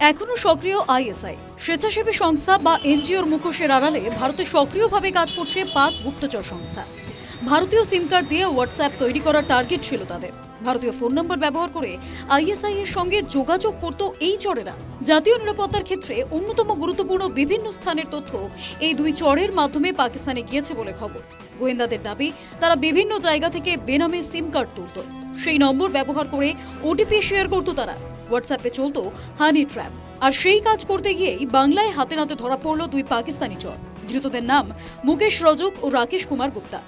এখনও সক্রিয় আইএসআই। স্বেচ্ছাসেবী সংস্থা বা এনজিওর মুখোশের আড়ালে ভারতে সক্রিয়ভাবে কাজ করছে পাক গুপ্তচর সংস্থা। ভারতীয় সিম কার্ড দিয়ে হোয়াটসঅ্যাপ তৈরি করার টার্গেট ছিল তাদের। ভারতীয় ফোন নম্বর ব্যবহার করে আইএসআই এর সঙ্গে যোগাযোগ করত এই চরেরা। জাতীয় নিরাপত্তার ক্ষেত্রে অন্যতম গুরুত্বপূর্ণ বিভিন্ন স্থানের তথ্য এই দুই চরের মাধ্যমে পাকিস্তানে গিয়েছে বলে খবর। গোয়েন্দাদের দাবি, তারা বিভিন্ন জায়গা থেকে বেনামে সিম কার্ড তুলত। সেই নম্বর ব্যবহার করে ওটিপি শেয়ার করতো তারা। হোয়াটসঅ্যাপে চলত, হানি ট্র্যাপ। আর সেই কাজ করতে গিয়েই বাংলায় হাতে নাতে ধরা পড়ল দুই পাকিস্তানি চর। ধৃতদের নাম মুকেশ রজক ও রাকেশ কুমার গুপ্তা।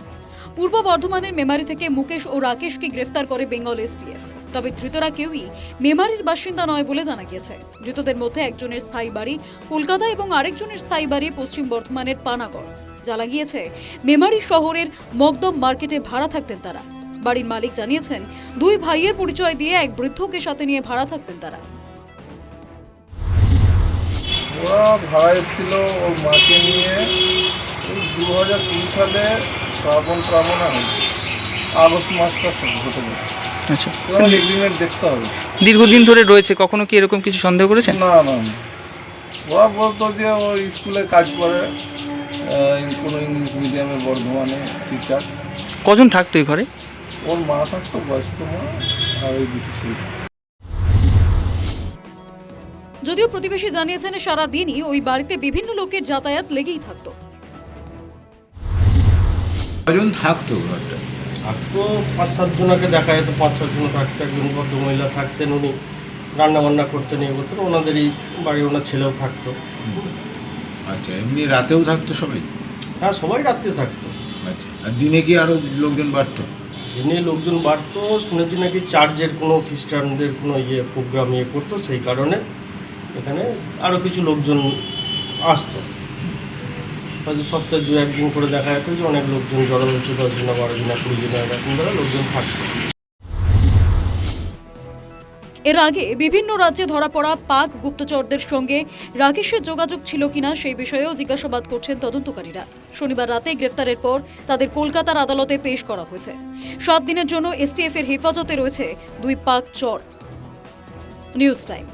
পূর্ব বর্ধমানের মেমারি থেকে মুকেশ ও রাকেশকে গ্রেফতার করে বেঙ্গল এসটিএফ। তবে ধৃতরা কেউই মেমারির বাসিন্দা নয় বলে জানা গিয়েছে। ধৃতদের মধ্যে একজনের স্থায়ী বাড়ি কলকাতা এবং আরেকজনের স্থায়ী বাড়ি পশ্চিম বর্ধমানের পানাগড়। জানা গিয়েছে, মেমারি শহরের মকদম মার্কেটে ভাড়া থাকতেন তারা। বাড়ির মালিক জানিয়েছেন, দুই ভাইয়ের পরিচয় দিয়ে এক বৃদ্ধকে সাথে নিয়ে ভাড়া থাকতেন তারা। ভাড়া এসেছিল ওর মাকে নিয়ে। দু হাজার কুড়ি সালে শ্রাবণ ট্রাবণ আনে আগস্ট মাসটা হতে পারে। আচ্ছা। এগ্রিমেন্ট দেখতে হবে। দীর্ঘদিন ধরে রয়েছে কখনো কি এরকম কিছু সন্দেহ করেছেন? না না না। ওরা বলতো যে ও স্কুলে কাজ করে আহ, কোনো ইংলিশ মিডিয়ামে বর্ধমানে টিচার কজন থাকতো এই ঘরে? ওর মা থাকতো বয়স্ক মা আর ওই দুটি ছিল। যদিও প্রতিবেশী জানিয়েছেন সারা দিনই ওই বাড়িতে বিভিন্ন লোকের যাতায়াত লেগেই থাকতো। কজন থাকতো ঘরটা? থাকতো পাঁচ সাত জনকে দেখা যেত পাঁচ সাত জন থাকতো একজন ভদ্র মহিলা থাকতেন উনি রান্না বান্না করতেন ইয়ে করতেন ওনাদেরই বাড়ি ওনার ছেলেও থাকতো। আচ্ছা এমনি রাতেও থাকতো সবাই? হ্যাঁ সবাই রাত্রে থাকতো। আচ্ছা আর দিনে কি আরও লোকজন বাড়তো? দিনে লোকজন বাড়তো শুনেছি নাকি চার্চের কোনো খ্রিস্টানদের কোনো ইয়ে প্রোগ্রাম ইয়ে করতো সেই কারণে এখানে আরও কিছু লোকজন আসতো। হয়তো সপ্তাহে দু একদিন করে দেখা যেত যে অনেক লোকজন জড়ো হয়েছে দশ জন বারো কুড়ি এরকম ধরে লোকজন থাকতো এর আগে বিভিন্ন রাজ্যে ধরা পড়া পাক গুপ্তচরদের সঙ্গে রাকেশের যোগাযোগ ছিল কিনা সেই বিষয়েও জিজ্ঞাসাবাদ করছেন তদন্তকারীরা। শনিবার রাতে গ্রেফতারের পর তাদের কলকাতার আদালতে পেশ করা হয়েছে। সাত দিনের জন্য এসটিএফ এর হেফাজতে রয়েছে দুই পাক চর। News time.